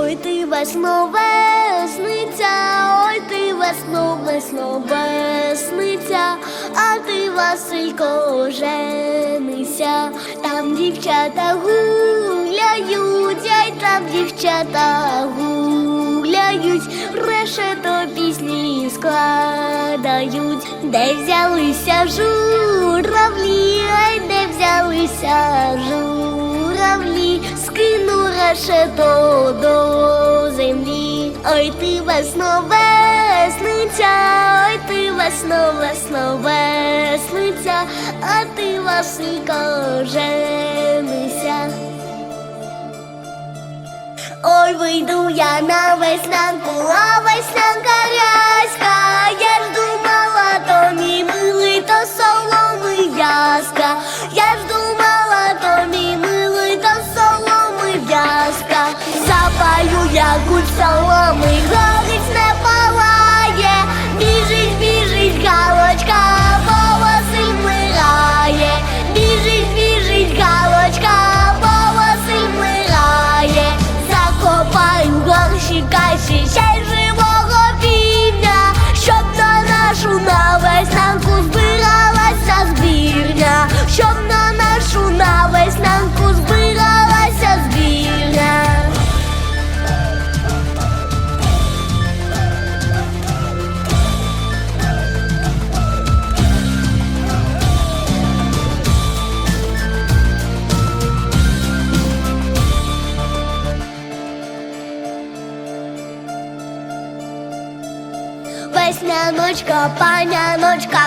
Ой, ти весно весниця, ой, ти весно, весно весниця, а ти, Василько, женися, там дівчата гуляють, ай там дівчата гуляють, решето пісні складають, де взялися журавлі, ай де взялися журавлі, скину решето до. Ой, ти весно весниця, ой, ти весно, весно весниця, а ти, Василько, женися. Ой, вийду я на веснянку, Соломи, горить не Весняночка, паняночка,